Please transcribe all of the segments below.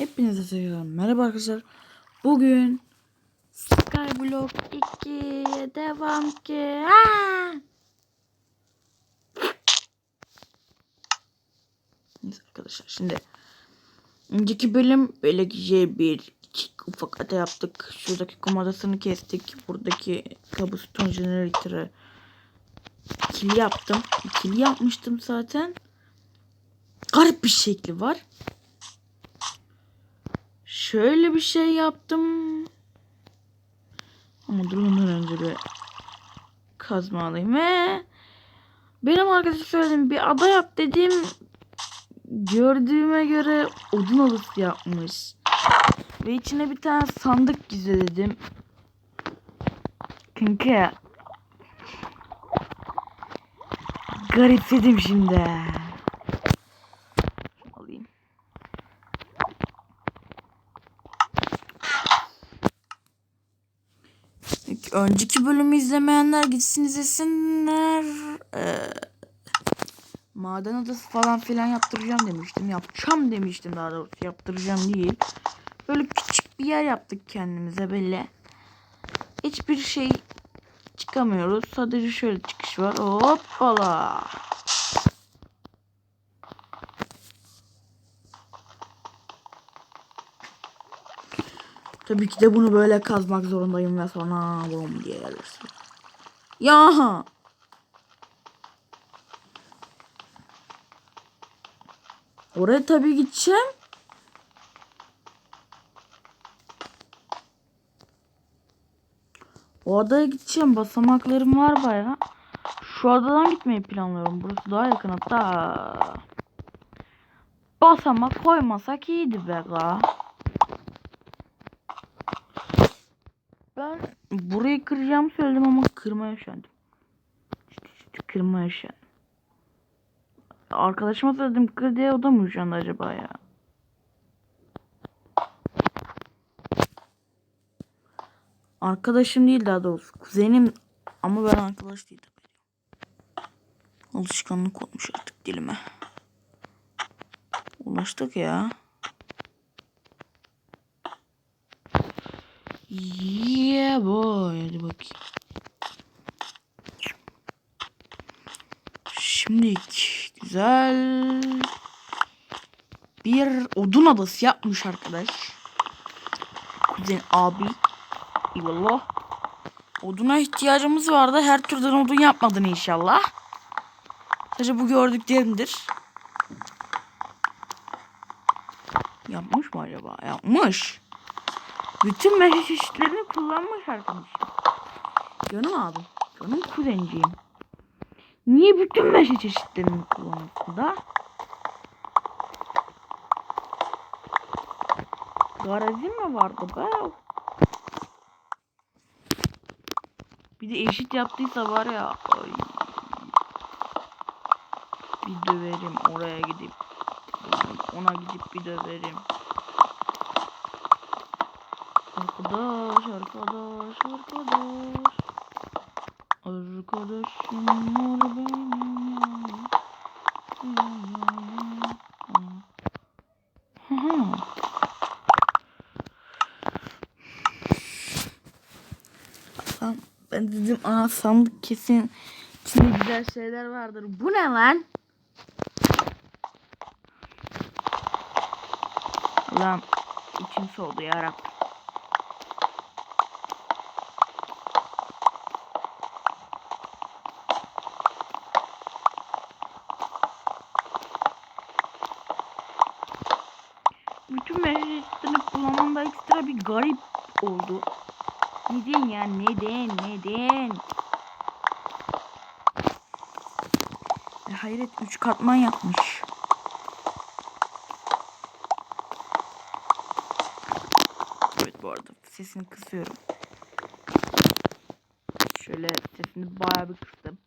Hepinize selam. Merhaba arkadaşlar. Bugün Skyblock 2'ye devam ki. Aa! Neyse arkadaşlar şimdi önceki bölüm böyle güzel bir ufak ata yaptık. Şuradaki komodasını kestik. Buradaki kabuston jeneratörü ikili yaptım. İkili yapmıştım zaten. Garip bir şekli var. Şöyle bir şey yaptım. Ama dur ondan önce bir kazma alayım. Ve benim arkadaşım söyledim bir ada yap dedim. Gördüğüme göre odun odası yapmış. Ve içine bir tane sandık gizledim. Kanka. Garipsedim şimdi. Alayım. İlk Önceki bölümü izlemeyenler gitsin izlesinler. Ee, maden adası falan filan yaptıracağım demiştim. Yapacağım demiştim daha doğrusu. Yaptıracağım değil. Böyle küçük bir yer yaptık kendimize böyle. Hiçbir şey çıkamıyoruz. Sadece şöyle çıkış var. Hoppala. Tabii ki de bunu böyle kazmak zorundayım ve sonra bum diye gelirsin. Ya. Oraya tabii gideceğim. O adaya gideceğim. Basamaklarım var baya. Şu adadan gitmeyi planlıyorum. Burası daha yakın hatta. Basamak koymasak iyiydi be ga. Ben burayı kıracağım söyledim ama kırmaya üşendim. Kırmaya üşendim. Arkadaşıma söyledim kır diye o da mı üşendi acaba ya? Arkadaşım değil daha doğrusu. Kuzenim ama ben arkadaş değildim. Alışkanlık olmuş artık dilime. Ulaştık ya. Yeah boy. Hadi bakayım. Şimdi güzel bir odun adası yapmış arkadaş. Kuzen abi. Eyvallah. Oduna ihtiyacımız vardı. Her türden odun yapmadın inşallah. Sadece bu gördüklerimdir. Yapmış mı acaba? Yapmış. Bütün meşe çeşitlerini kullanmış arkadaşım. Canım abim. Canım kuzenciğim. Niye bütün meşe çeşitlerini kullanıyorsun da? Garajın mı vardı be? Bir de eşit yaptıysa var ya. Ay. Bir döverim oraya gidip. Ona gidip bir döverim. Arkadaş, arkadaş, arkadaş. Arkadaşım var benim. Haha. Lan Ben dedim aa sandık kesin içinde güzel şeyler vardır. Bu ne lan? Lan içim soğudu yarabbim. bütün meclislerini kullanmamda ekstra bir garip oldu. Neden ya neden neden? E, hayret 3 katman yapmış. Evet bu arada sesini kısıyorum. Şöyle sesini bayağı bir kıstım.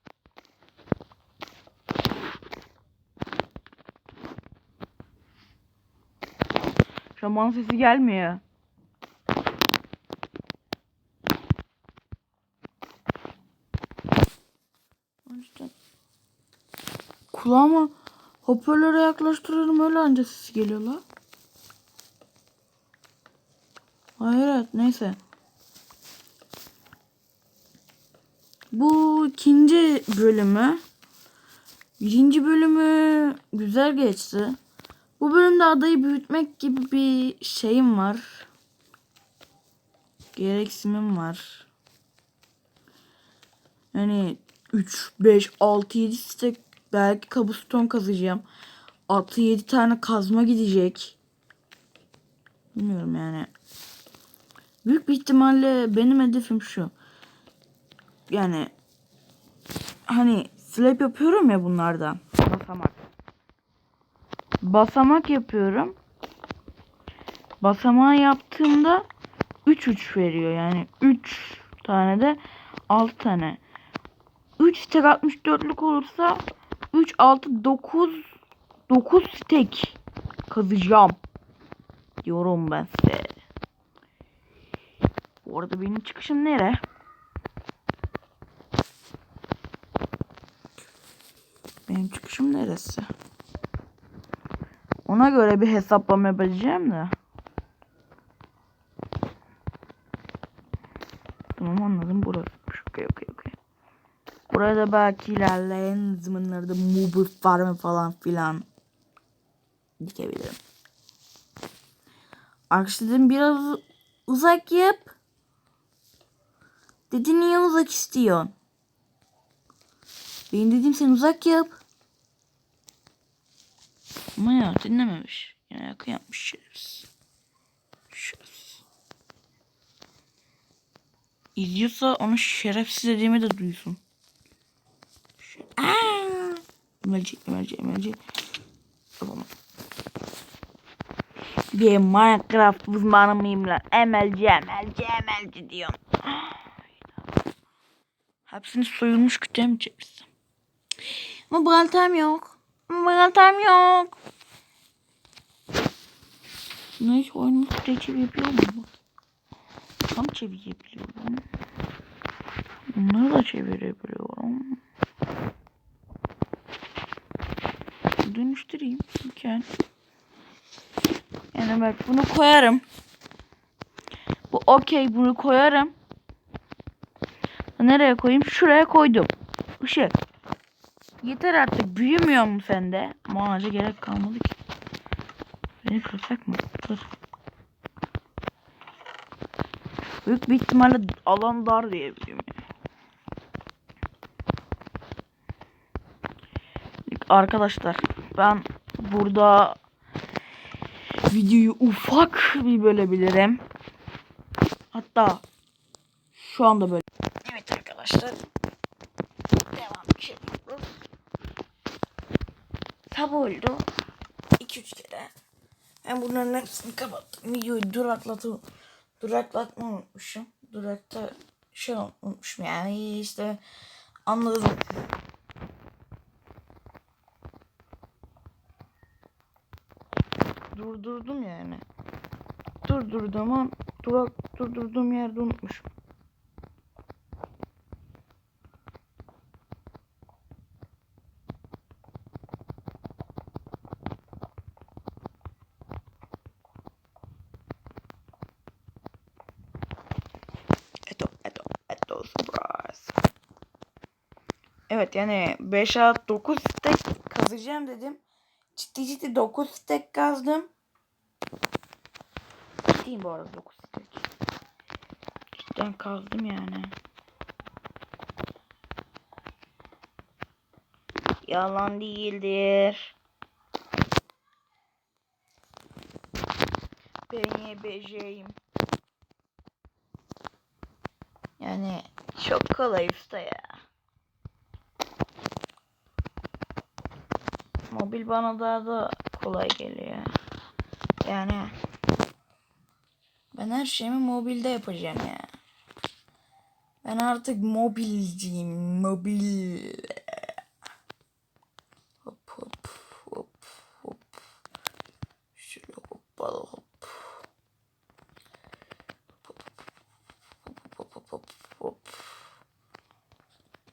Şaman sesi gelmiyor. Kulağıma hoparlöre yaklaştırıyorum öyle anca sesi geliyor la. Hayret neyse. Bu ikinci bölümü. Birinci bölümü güzel geçti. Bu bölümde adayı büyütmek gibi bir şeyim var. Gereksinimim var. Yani 3, 5, 6, 7 stek belki kabuston kazacağım. 6, 7 tane kazma gidecek. Bilmiyorum yani. Büyük bir ihtimalle benim hedefim şu. Yani hani slap yapıyorum ya bunlardan. Basamak. Basamak yapıyorum. Basamağı yaptığımda 3 3 veriyor. Yani 3 tane de 6 tane. 3 stek 64'lük olursa 3 6 9 9 stek kazacağım. Diyorum ben size. Bu arada benim çıkışım nere? Benim çıkışım neresi? Ona göre bir hesaplama yapacağım da. Tamam anladım burası. Okey okey okey. Burada belki ilerleyen zamanlarda mobile farm falan filan dikebilirim. Arkadaşlar dedim biraz uzak yap. Dedi niye uzak istiyorsun? Ben dedim sen uzak yap. Ama ya dinlememiş. Yine yakın yapmış şerefsiz. Şerefsiz. İzliyorsa onu şerefsiz dediğimi de duysun. Aa! Emelci, emelci, emelci. Yapamam. Bir Minecraft uzmanı mıyım lan? Emelci, emelci, emelci diyorum. Hepsini soyulmuş kütemeyecek misin? Ama baltam yok. Ama baltam yok. Neyse oyunu kutuya çevirebiliyor muyum? Tam çevirebiliyorum. Bunları da çevirebiliyorum. Dönüştüreyim. Mükemmel. Yani bak bunu koyarım. Bu okey bunu koyarım. Nereye koyayım? Şuraya koydum. Işık. Yeter artık. Büyümüyor mu sende? Ama ağaca gerek kalmadı ki. Beni kırsak mı? Dur. Büyük bir ihtimalle alan dar diye büyümüyor. Arkadaşlar ben burada videoyu ufak bir bölebilirim. Hatta şu anda böyle. Evet arkadaşlar. Devam ediyoruz. Tabi oldu. 2-3 kere. Ben bunların hepsini kapattım. Videoyu duraklatı duraklatma unutmuşum. Durakta şey unutmuşum yani işte anladım. Durdurdum yani. Durdurduğum an durak durdurduğum yerde unutmuşum. Evet yani 5 saat 9 stek kazacağım dedim. Ciddi ciddi 9 stek kazdım. Ciddiyim bu arada 9 stek. Cidden kazdım yani. Yalan değildir. Ben yebeceğim. Yani çok kolay usta ya. Mobil bana daha da kolay geliyor. Yani ben her şeyimi mobilde yapacağım ya. Ben artık mobilciyim. Mobil. Hop hop hop hop. Şöyle hoppala hop.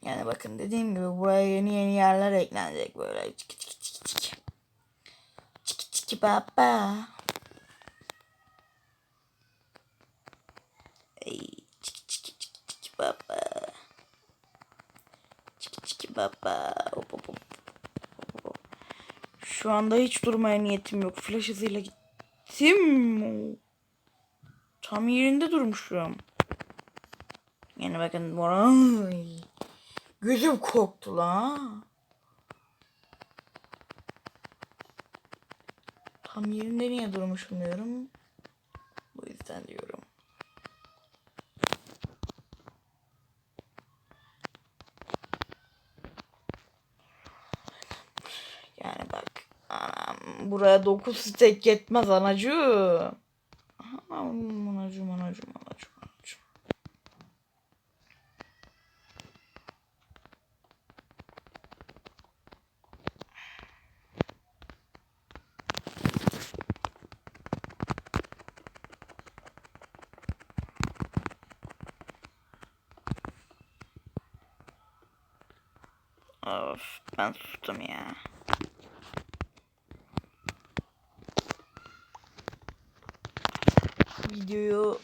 Yani bakın dediğim gibi buraya yeni yeni yerler eklenecek böyle. Çiki çiki çiki çiki. Çiki çiki baba. Anda hiç durmaya niyetim yok. Flash hızıyla gittim. Tam yerinde durmuşum. Yani bakın vay. Gözüm korktu la. Tam yerinde niye durmuşum diyorum. Bu yüzden diyorum. Yani bak. Anam, buraya 9 stek yetmez anacığım. Anacığım, anacığım, anacığım, anacığım. Of ben sustum ya. Videoyu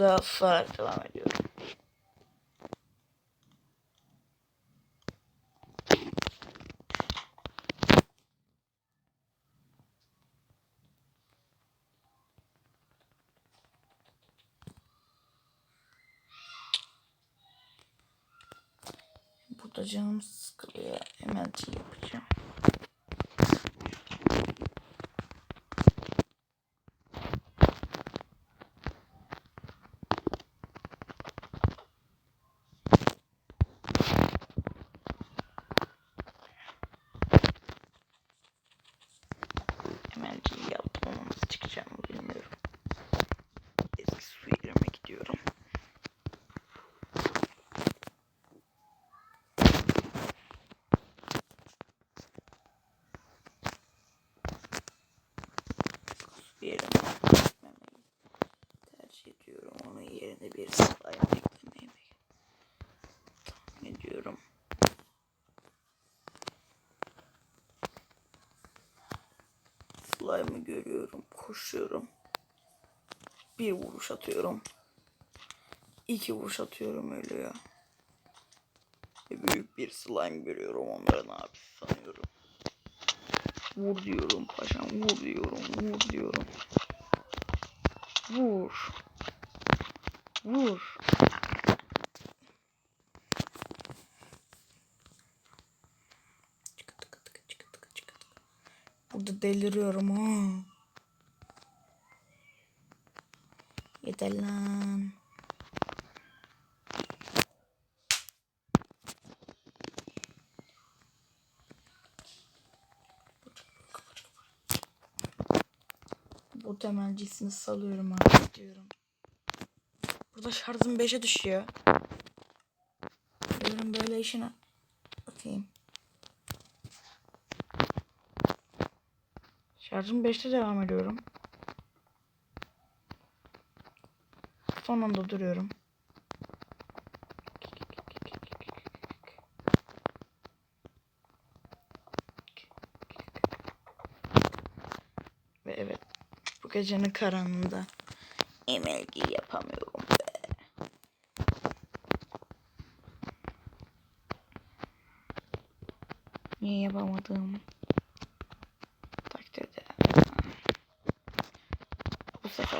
burada susarak devam ediyorum. Burada canım sıkılıyor. Hemen şey yapacağım. Hemen şey yaptım ama nasıl çıkacağım bilmiyorum. Eski su yerime gidiyorum. bir yerine eklemeyi tercih ediyorum. Onun yerine bir slime eklemeyi tahmin ediyorum. Slime'ı görüyorum. Koşuyorum. Bir vuruş atıyorum. İki vuruş atıyorum ölüyor. Ve büyük bir slime görüyorum. Ne yapayım sanıyorum. Vur diyorum paşam. Vur diyorum. Vur diyorum. Vur. Vur. Deliriyorum ha. Yeter lan. Bu temelcisini salıyorum abi diyorum. Burada şarjım 5'e düşüyor. Diyorum böyle işine. Bakayım. Şarjım 5'te devam ediyorum. Son anda duruyorum. Ve evet bu gecenin karanlığında MLG yapamıyorum. Niye yapamadım?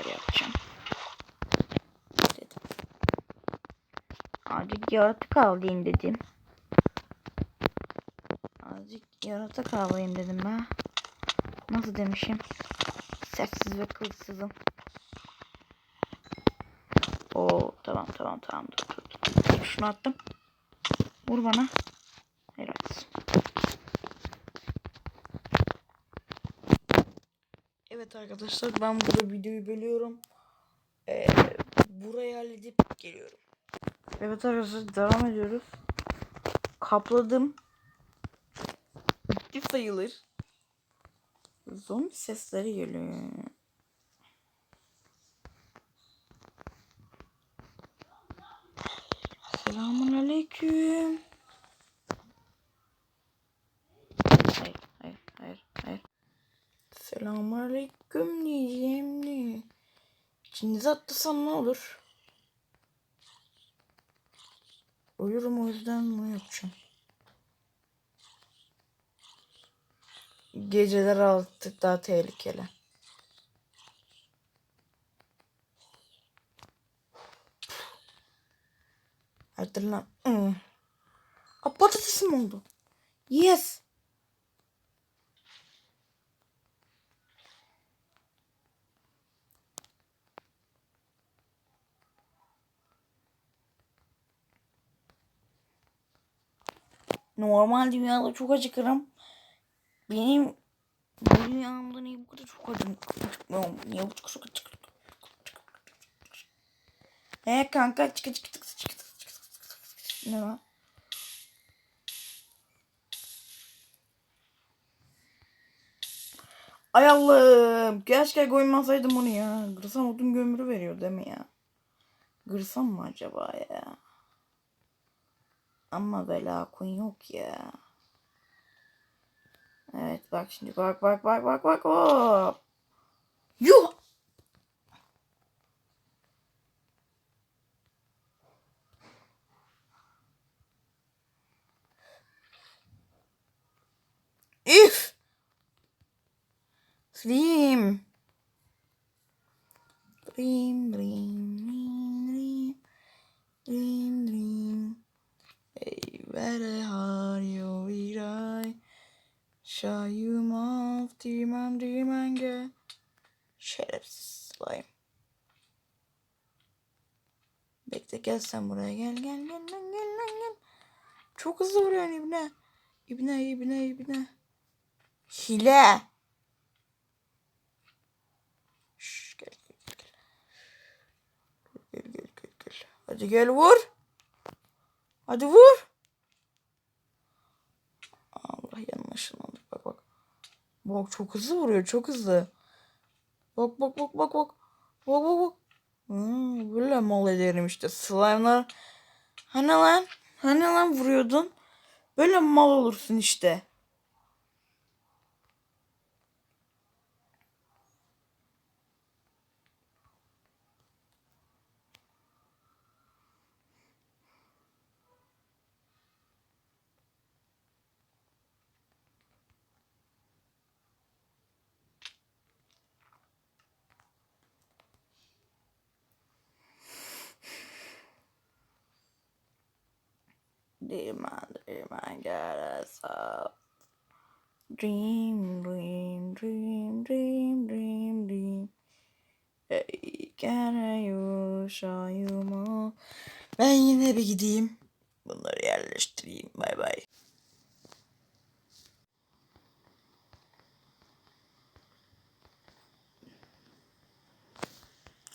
Sefer yapacağım. Dedim. Azıcık yaratık avlayayım dedim. Azıcık yaratık avlayayım dedim ben. Nasıl demişim? Sessiz ve kılıçsızım. Oo tamam tamam tamam dur dur. dur. Şunu attım. Vur bana. Evet arkadaşlar ben burada videoyu bölüyorum. Ee, burayı halledip geliyorum. Evet arkadaşlar devam ediyoruz. Kapladım. Bitti sayılır. Zombi sesleri geliyor. Selamun aleyküm diyeceğim ne? İçinize atlasam ne olur? Uyurum o yüzden bunu yapacağım. geceler artık daha tehlikeli. Hayırdır lan? Hmm. Aa, patatesim oldu. Yes. Normal dünyada çok acıkırım. Benim bu dünyamda niye bu kadar çok acım acıkmıyorum? Niye bu çok çok acık He kanka çık çık çık çık Ne lan? Ay Allah'ım. Keşke koymasaydım onu ya. Gırsam odun gömürü veriyor değil mi ya? Gırsam mı acaba ya? Ama bela kun yok ya. Evet bak şimdi bak bak bak bak bak hop. Yuh. Dream. Dream, dream, dream, dream. Dream, dream. Hey, where are you, I? Şayım of dimem dimenge. Şerefsiz slime. Bekle gel sen buraya gel gel gel lan gel lan gel. Çok hızlı vuruyorsun ibne. İbne ibne ibne. Hile. Şş, gel gel gel. Gel gel gel gel. Hadi gel vur. Hadi vur. Allah yanlış anladık. Bak bak. Bak çok hızlı vuruyor. Çok hızlı. Bak bak bak bak bak. Bak bak bak. Hmm, böyle mal ederim işte. Slime'lar. Hani lan? Hani lan vuruyordun? Böyle mal olursun işte. Demand, demand, get us up. Dream, dream, dream, dream, dream, dream. Hey, can I show you more? Ben yine bir gideyim. Bunları yerleştireyim. Bay bay.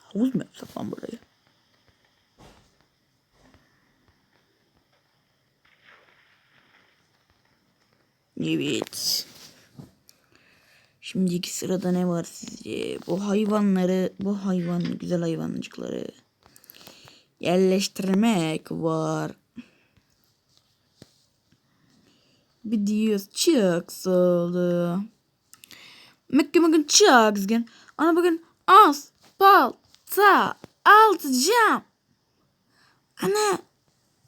Havuz mu yapsak lan burayı? Evet. Şimdiki sırada ne var sizce? Bu hayvanları, bu hayvan güzel hayvancıkları yerleştirmek var. Videos çok oldu. Mekke bugün çok üzgün. Ana bugün az, bal, ta, altı cam. Ana,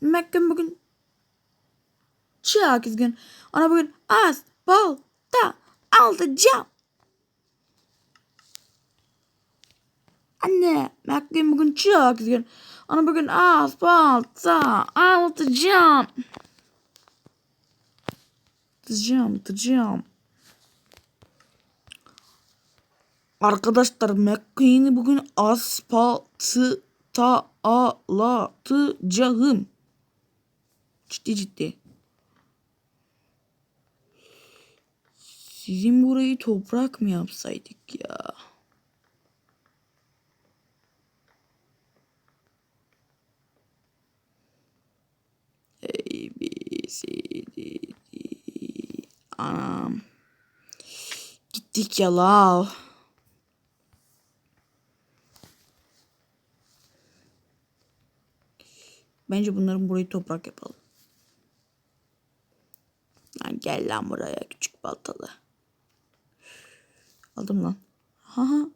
Mekke bugün çok üzgün. Ona bugün az, bol, da, altı cam. Anne, Mekke bugün çok üzgün. Ona bugün az, bol, da, altı cam. Cam, cam. Arkadaşlar McQueen'i bugün asfaltı ta alatacağım. Ciddi ciddi. Sizin burayı toprak mı yapsaydık ya? A, B, C, D, D. Anam. Gittik ya la. Bence bunların burayı toprak yapalım. Lan gel lan buraya küçük baltalı. Aldım lan. Ha ha.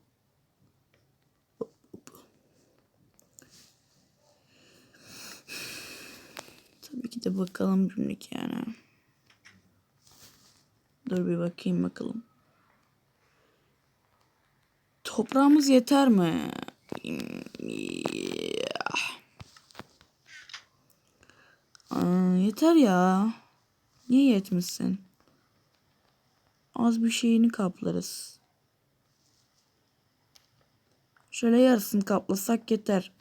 Tabii ki de bakalım şimdiki yani. Dur bir bakayım bakalım. Toprağımız yeter mi? Aa, yeter ya. Niye yetmişsin? Az bir şeyini kaplarız. Şöyle yarısını kaplasak yeter.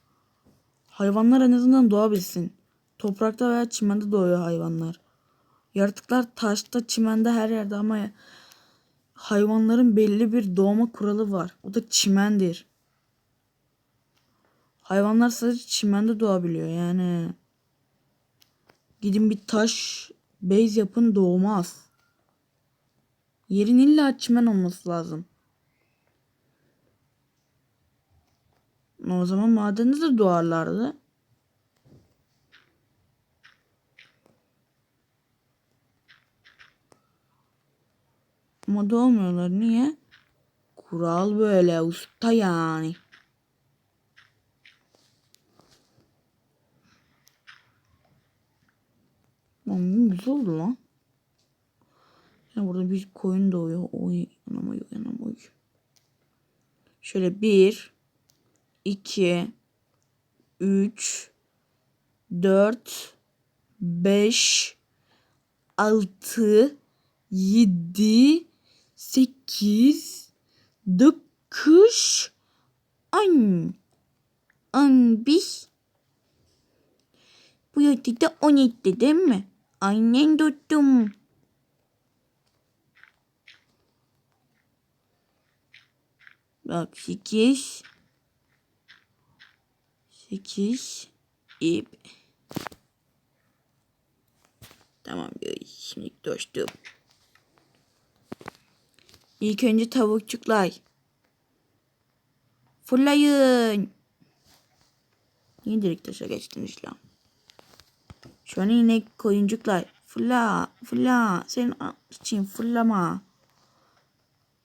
Hayvanlar en azından doğabilsin. Toprakta veya çimende doğuyor hayvanlar. Yaratıklar taşta, çimende her yerde ama hayvanların belli bir doğma kuralı var. O da çimendir. Hayvanlar sadece çimende doğabiliyor yani. Gidin bir taş base yapın doğmaz. Yerin illa çimen olması lazım. O zaman madende de doğarlardı. Ama doğmuyorlar. Niye? Kural böyle usta yani. Lan güzel oldu lan. Yani burada bir koyun doğuyor. Oy anam oy anam oy. Şöyle bir, iki, üç, dört, beş, altı, yedi, sekiz, dokuz, on. On bir. Bu yılda on etti değil mi? Aynen tuttum. Bak sekiz. Sekiz. ip. Tamam şimdi dostum. İlk önce tavukçuklar. Fırlayın. Niye direkt taşa geçtiniz lan? Şu an yine koyuncuklar. Fırla, fırla. Senin için fırlama.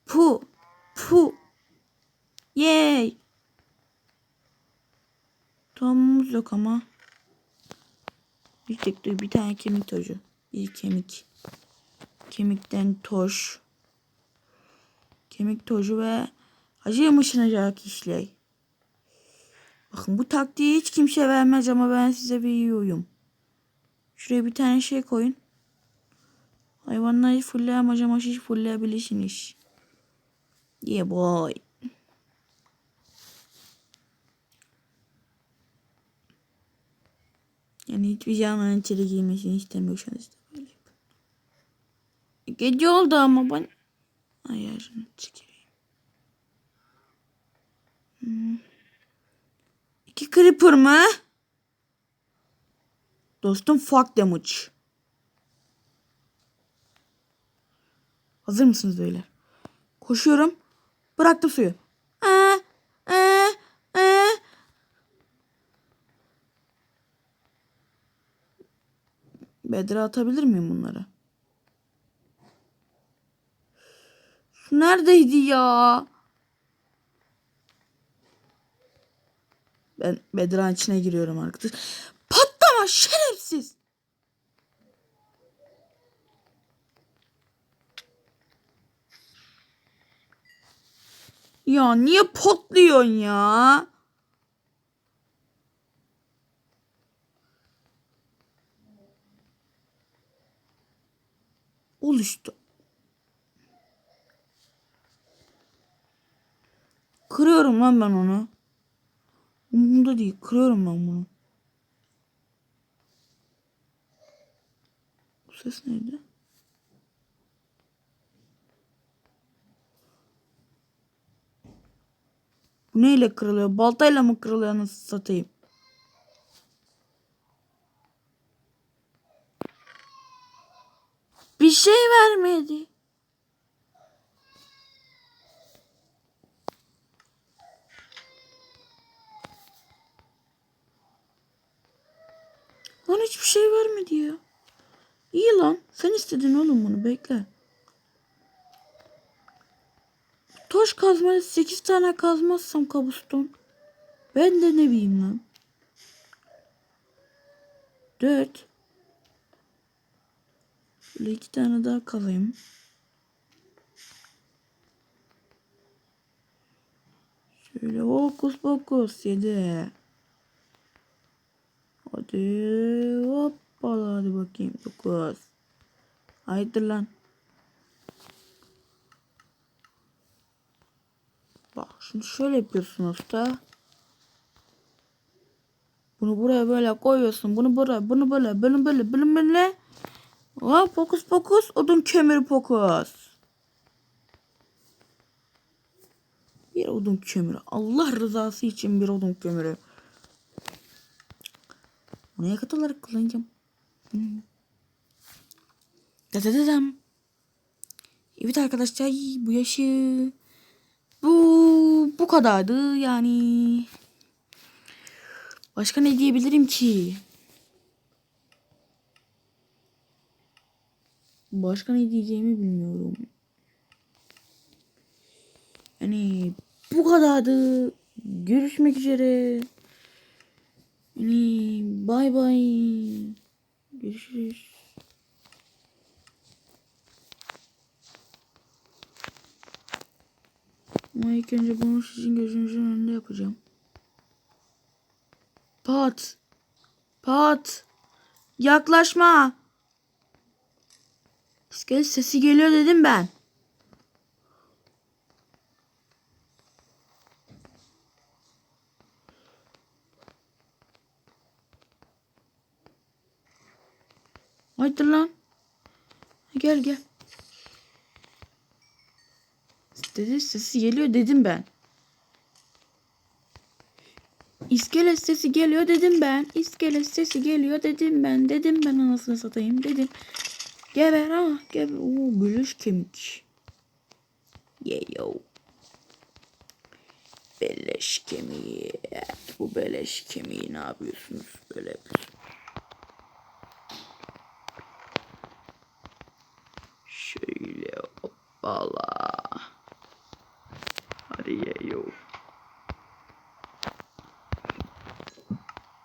Pu, pu. Yay. Tohumumuz yok ama. Bir tek bir tane kemik tozu. Bir kemik. Kemikten toş. Kemik tozu ve acı yumuşanacak işler. Bakın bu taktiği hiç kimse vermez ama ben size veriyorum. Şuraya bir tane şey koyun. Hayvanları fulleyemeyeceğim hiç fullleyebilirsiniz. Yeah boy. Yani hiçbir canlının içeri girmesini istemiyorsanız da böyle yapın. Gece oldu ama ben ayarını çıkarayım. Hmm. İki creeper mı? Dostum fuck damage. Hazır mısınız beyler? Koşuyorum. Bıraktım suyu. Aa, aa, aa. Bedre atabilir miyim bunları? Neredeydi ya? Ben Bedran içine giriyorum arkadaşlar. Patlama şerefsiz. Ya niye patlıyorsun ya? Ol işte. Kırıyorum lan ben onu. Umurumda değil. Kırıyorum ben bunu. Bu ses neydi? Bu neyle kırılıyor? Baltayla mı kırılıyor nasıl satayım? Bir şey vermedi. Lan hiçbir şey vermedi ya. İyi lan. Sen istedin oğlum bunu. Bekle. Taş kazmayla 8 tane kazmazsam kabuston. Ben de ne bileyim lan. 4 Böyle iki tane daha kalayım. Şöyle hokus pokus yedi. Hadi hoppala hadi bakayım dokuz. Haydi lan. Bak şimdi şöyle yapıyorsunuz da. Bunu buraya böyle koyuyorsun. Bunu buraya, bunu böyle, bunu böyle, bunu böyle, bunu böyle. Hop fokus fokus. Odun kömürü fokus. Bir odun kömürü. Allah rızası için bir odun kömürü. Bunu yakıt olarak kullanacağım. Hmm. Dadadadam. Evet arkadaşlar bu yaşı bu bu kadardı yani. Başka ne diyebilirim ki? Başka ne diyeceğimi bilmiyorum. Yani bu kadardı. Görüşmek üzere. Yani bay bay. Görüşürüz. Ama ilk önce bunu sizin gözünüzün önünde yapacağım. Pat. Pat. Yaklaşma. İskelet sesi geliyor dedim ben. Haydi lan. Gel gel. Dedi sesi geliyor dedim ben. İskelet sesi geliyor dedim ben. İskelet sesi geliyor dedim ben. Dedim ben anasını satayım dedim. Geber ama geber. Oo bölüş kemik. Yeah yo. Beleş kemiği. Bu beleş kemiği ne yapıyorsunuz? Böyle yapıyorsunuz. Şöyle hoppala. Hadi ye yo.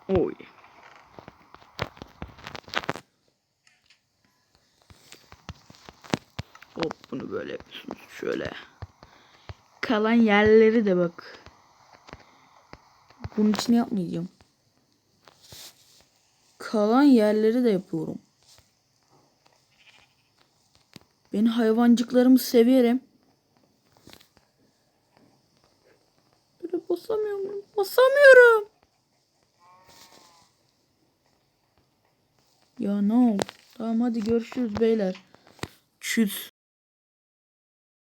Oy. Hop bunu böyle yapıyorsunuz. Şöyle. Kalan yerleri de bak. Bunun için yapmayacağım. Kalan yerleri de yapıyorum. Ben hayvancıklarımı severim. Böyle basamıyorum. Basamıyorum. Ya ne oldu? Tamam hadi görüşürüz beyler. Çüz.